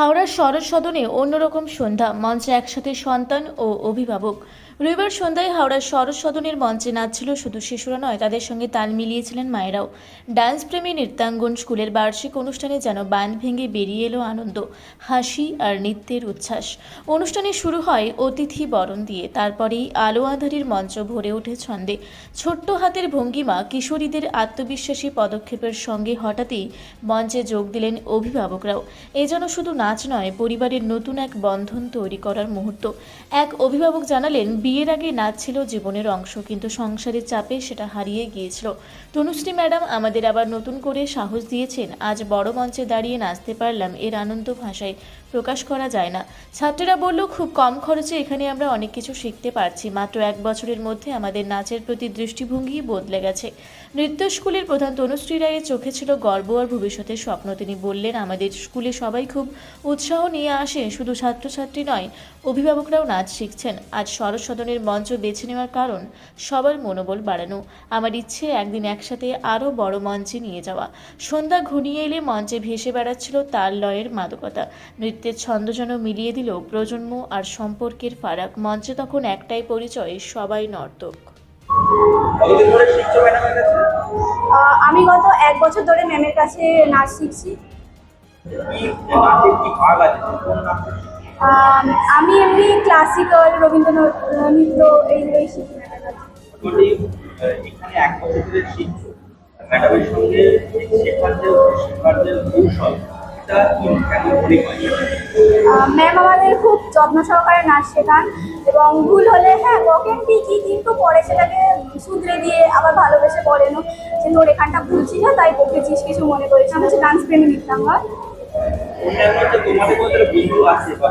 হাওড়ার শরৎ সদনে অন্যরকম সন্ধ্যা মঞ্চে একসাথে সন্তান ও অভিভাবক। রবিবার সন্ধ্যায় হাওড়ার শরৎ সদনের মঞ্চে নাচছিল শুধু শিশুরা নয়, তাদের সঙ্গে তাল মিলিয়েছিলেন মায়েরাও। ডান্স প্রেমী নৃত্যাঙ্গন স্কুলের বার্ষিক অনুষ্ঠানে যেন বাঁধ ভেঙে বেরিয়ে এলো আনন্দ, হাসি আর নৃত্যের উচ্ছ্বাস। অনুষ্ঠানে শুরু হয় অতিথি বরণ দিয়ে, তারপরেই আলো আঁধারির মঞ্চ ভরে ওঠে ছন্দে। ছোট্ট হাতের ভঙ্গিমা কিশোরীদের আত্মবিশ্বাসী পদক্ষেপের সঙ্গে হঠাৎই মঞ্চে যোগ দিলেন অভিভাবকরাও। এ যেন শুধু নাচ নয়, পরিবারের নতুন এক বন্ধন তৈরি করার মুহূর্ত। এক অভিভাবক জানালেন বিয়ের আগে নাচ ছিল জীবনের অংশ, কিন্তু সংসারের চাপে সেটা হারিয়ে গিয়েছিল। তনুশ্রী ম্যাডাম আমাদের আবার নতুন করে সাহস দিয়েছেন। আজ বড় মঞ্চে দাঁড়িয়ে নাচতে পারলাম এর আনন্দ ভাষায়। প্রকাশ করা যায় না। ছাত্রীরা বলল, খুব কম খরচে এখানে আমরা অনেক কিছু শিখতে পারছি। মাত্র এক বছরের মধ্যে আমাদের নাচের প্রতি দৃষ্টিভঙ্গি বদলে গেছে। নৃত্য স্কুলের প্রধান তনুশ্রী রায়ের চোখে ছিল গর্ব আর ভবিষ্যতের স্বপ্ন। তিনি বললেন, আমাদের স্কুলে সবাই খুব উৎসাহ নিয়ে আসে, শুধু ছাত্রছাত্রী নয়, অভিভাবকরাও নাচ শিখছেন। আজ শরৎ সদনের মঞ্চ বেছে নেওয়ার কারণ সবার মনোবল বাড়ানো। আমার ইচ্ছে, একদিন একসাথে আরও বড় মঞ্চে নিয়ে যাওয়া। সন্ধ্যা ঘনিয়ে এলে মঞ্চে ভেসে বেড়াচ্ছিল তার লয়ের মাদকতা। নৃত্যের ছন্দ যেন মিলিয়ে দিল প্রজন্ম আর সম্পর্কের ফারাক। মঞ্চে তখন একটাই পরিচয় সবাই নর্তক। আমি গত এক বছর ধরে ম্যামের কাছে নাচ শিখছি। আম, এমনি ক্লাসিক্যাল রবীন্দ্রনাথ নৃত্য এইগুলোই শিখি এখানে এক বছর ধরে শিখছো। ম্যাডামের সঙ্গে শেখার যে শেখার যে কৌশল হয়? ম্যাম আমাদের খুব যত্ন সহকারে নাচ শেখান এবং ভুল হলে হ্যাঁ বকেন ঠিকই কিন্তু পরে সেটাকে শুধরে দিয়ে আবার ভালোবেসে বলেনও যে তোর এখানটা ভুল ছিল তাই বকেছিস কিছু মনে করিস আমি হচ্ছে ডান্স প্রেমী নৃত্যাঙ্গা অন্যান্য যে তোমাদের মধ্যে যারা বন্ধু আছে বা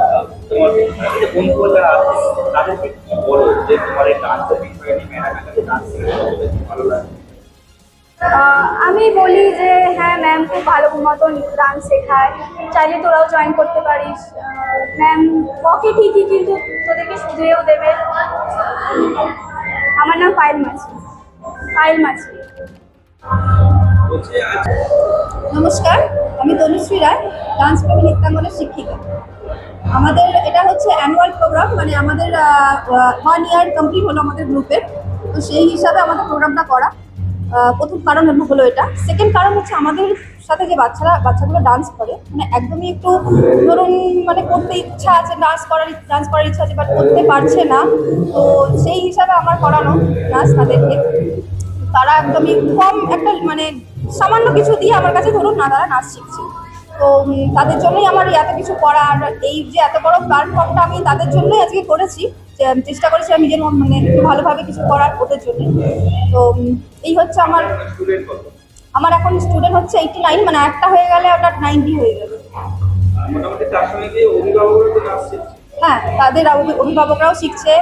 তোমার বন্ধু আছে তাদেরকে কি বলো যে তোমার এই ডান্সের বিষয়ে নিয়ে ম্যাডামের কাছে ডান্স শিখতে ভালো লাগে? আহ, আমি বলি যে হ্যাঁ ম্যাম খুব ভালো মতন ডান্স শেখায়। চাইলে তোরাও জয়েন করতে পারিস। ম্যাম বকে ঠিকই কিন্তু তোদেরকে শুধরেও দেবে। আমার নাম পায়েল মাঝি। পায়েল আজ নমস্কার আমি তনুশ্রী রায় ডান্স প্রেমী নৃত্যাঙ্গনের শিক্ষিকা। আমাদের এটা হচ্ছে অ্যানুয়াল প্রোগ্রাম মানে আমাদের ওয়ান ইয়ার কমপ্লিট হলো আমাদের গ্রুপের তো সেই হিসাবে আমাদের প্রোগ্রামটা করা। প্রথম কারণ হলো এটা। সেকেন্ড কারণ হচ্ছে আমাদের সাথে যে বাচ্চারা বাচ্চাগুলো ডান্স করে মানে একদমই একটু ধরুন মানে করতে ইচ্ছা আছে ডান্স করার ডান্স করার ইচ্ছা আছে বাট করতে পারছে না। তো সেই হিসাবে আমার করানো নাচ তাদেরকে। তারা একদমই কম একটা মানে সামান্য কিছু দিয়ে আমার কাছে ধরুন না, তারা নাচ শিখছে। তো তাদের জন্যই আমার এত কিছু করা আর এই যে এত বড় প্ল্যাটফর্মটা আমি তাদের জন্যই আজকে করেছি। চেষ্টা করেছিলাম নিজের মন- মানে ভালোভাবে কিছু করার ওদের জন্য। তো এই হচ্ছে আমার আমার এখন স্টুডেন্ট হচ্ছে এইটি নাইন মানে একটা হয়ে গেলে ওটা নাইনটি হয়ে যাবে। হ্যাঁ তাদের অভিভাবকরাও শিখছে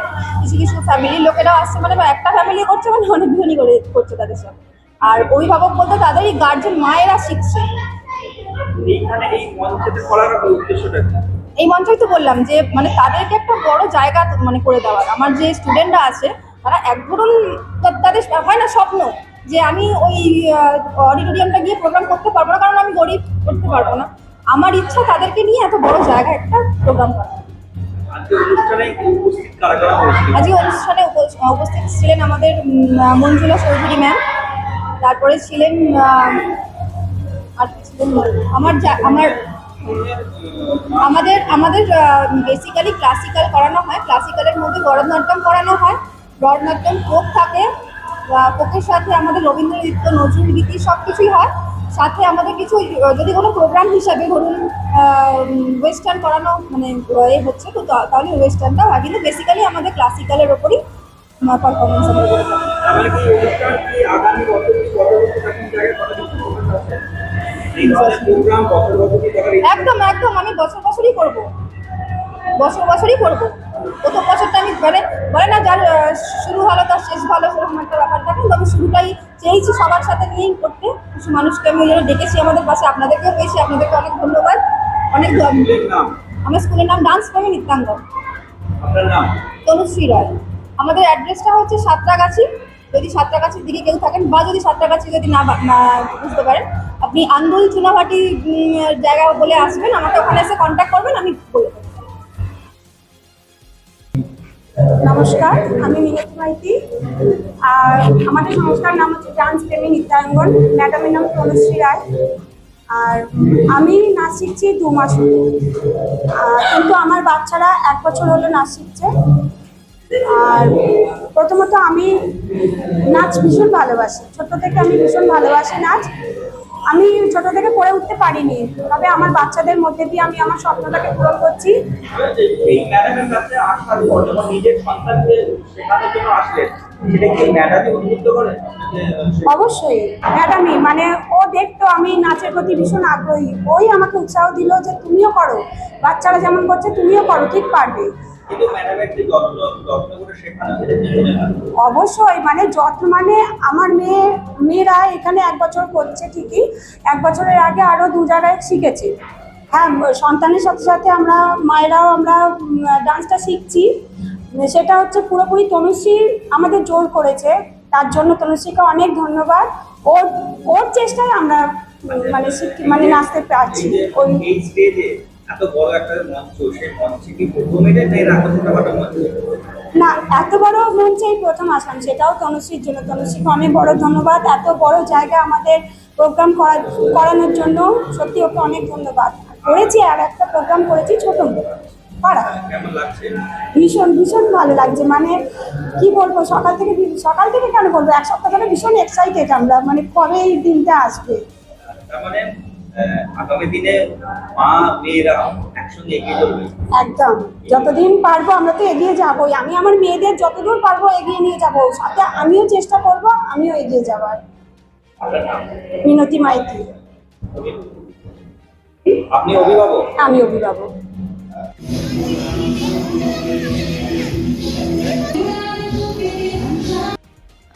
কিছু কিছু ফ্যামিলির লোকেরাও আসছে মানে একটা ফ্যামিলি করছে মানে অনেকজনই করে করছে তাদের সাথে আর অভিভাবক বলতে তাদেরই গার্জেন মায়েরা শিখছে। এইখানে এই মঞ্চেতে করার উদ্দেশ্যটা এই মঞ্চই তো বললাম যে মানে তাদেরকে একটা বড় জায়গা মানে করে দেওয়ার আমার যে স্টুডেন্টরা আছে তারা এক ধরুন তাদের হয় না স্বপ্ন যে আমি ওই অডিটোরিয়ামটা গিয়ে প্রোগ্রাম করতে পারব না কারণ আমি গরিব করতে পারব না। আমার ইচ্ছা তাদেরকে নিয়ে এত বড় জায়গা একটা প্রোগ্রাম করা। আজকে অনুষ্ঠানে উপস্থিত ছিলেন আমাদের মঞ্জুলা চৌধুরী ম্যাম তারপরে ছিলেন আর ছিলেন? আমার যা- আমার আমাদের আমাদের বেসিক্যালি ক্লাসিক্যাল করানো হয়। ক্লাসিক্যালের মধ্যে ভরতনাট্যম করানো হয়। ভরতনাট্যম ফোক থাকে। ফোকের সাথে আমাদের রবীন্দ্র নৃত্য নজরুল গীতি সব কিছুই হয়। সাথে আমাদের কিছু, যদি কোনো প্রোগ্রাম হিসাবে ধরুন ওয়েস্টার্ন করানো মানে এ হচ্ছে, তো তাহলে ওয়েস্টার্নটা হয় কিন্তু বেসিক্যালি আমাদের ক্লাসিক্যালের ওপরই পারফরমেন্স একদম একদম আমি বছর বছরই করব। বছর বছরই করব। প্রথম বছরটা আমি মানে বলে না যার শুরু ভালো তার শেষ ভালো সেরকম একটা ব্যাপার। থাকে তো আমি শুরুটাই চেয়েছি সবার সাথে নিয়েই করতে। কিছু মানুষকে আমি ওই জন্য ডেকেছি আমাদের পাশে আপনাদেরকেও পেয়েছি আপনাদেরকে অনেক ধন্যবাদ। অনেক আমার স্কুলের নাম ডান্স প্রেমী নৃত্যাঙ্গ। তনুশ্রী রায় আমাদের অ্যাড্রেসটা হচ্ছে সাতটাগাছি যদি সাতটাগাছির দিকে কেউ থাকেন বা যদি সাতটাগাছি যদি না বুঝতে পারেন আপনি আন্দোল চুনাভাটি জায়গা বলে আসবেন, আমাকে ওখানে এসে কন্ট্যাক্ট করবেন, আমি বলে নমস্কার, আমি মিনতি মাইতি। আর আমাদের সংস্থার নাম হচ্ছে ডান্স প্রেমী নিত্যাঙ্গন। ম্যাডামের নাম তনুশ্রী রায়। আর আমি নাচ শিখছি দু মাস কিন্তু আমার বাচ্চারা এক বছর হলো নাচ শিখছে। আর প্রথমত আমি নাচ ভীষণ ভালোবাসি। ছোট থেকে আমি ভীষণ ভালোবাসি নাচ। আমি ছোট থেকে পড়ে উঠতে পারিনি তবে আমার বাচ্চাদের মধ্যে দিয়ে আমি আমার স্বপ্নটাকে পূরণ করছি। এই ম্যাডামের কাছে আসার পর যখন নিজের সন্তানকে শেখানোর জন্য আসলেন সেটা কি ম্যাডামই উদ্বুদ্ধ করে যে, অবশ্যই ম্যাডামই মানে ও দেখতো আমি নাচের প্রতি ভীষণ আগ্রহী। ওই আমাকে উৎসাহ দিল যে তুমিও করো বাচ্চারা যেমন করছে তুমিও করো ঠিক পারবে। অবশ্যই মানে যত্ন মানে আমার মেয়ে মেয়েরা এখানে এক বছর করছে ঠিকই এক বছরের আগে আরও দু জায়গায় শিখেছে। হ্যাঁ সন্তানের সাথে সাথে আমরা মায়েরাও আমরা ডান্সটা শিখছি। সেটা হচ্ছে পুরোপুরি তনুশ্রী আমাদের জোর করেছে তার জন্য তনুশ্রীকে অনেক ধন্যবাদ। ওর ওর চেষ্টায় আমরা মানে শিখ- মানে নাচতে পারছি। ওই এত বড় একটা মঞ্চ সেই মঞ্চে কি প্রথমে তাই রাখা ছোটখাটো মঞ্চ? না এত বড় মঞ্চেই প্রথম আসলাম সেটাও তনুশ্রীর জন্য। তনুশ্রীকে অনেক বড় ধন্যবাদ এত বড় জায়গা আমাদের প্রোগ্রাম করানোর জন্য। সত্যি ওকে অনেক ধন্যবাদ। করেছি আর একটা প্রোগ্রাম করেছি ছোট পাড়া। ভীষণ ভীষণ ভালো লাগছে। মানে কি বলব সকাল থেকে সকাল থেকে কেন বলব? এক সপ্তাহ ধরে ভীষণ এক্সাইটেড আমরা। মানে কবে এই দিনটা আসবে? আগামী দিনে মা মেয়েরা একসঙ্গে এগিয়ে চলবে। একদম। যতদিন পারব আমরা তো এগিয়ে যাবোই। আমি আমার মেয়েদের যতদূর পারব এগিয়ে নিয়ে যাব। সাথে আমিও চেষ্টা করব আমিও এগিয়ে যাবার মিনতি মাইতি। আপনি অভিভাবক? আমি অভিভাবক।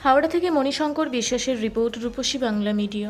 হাওড়া থেকে মণিশঙ্কর বিশ্বাসের রিপোর্ট রূপসী বাংলা মিডিয়া।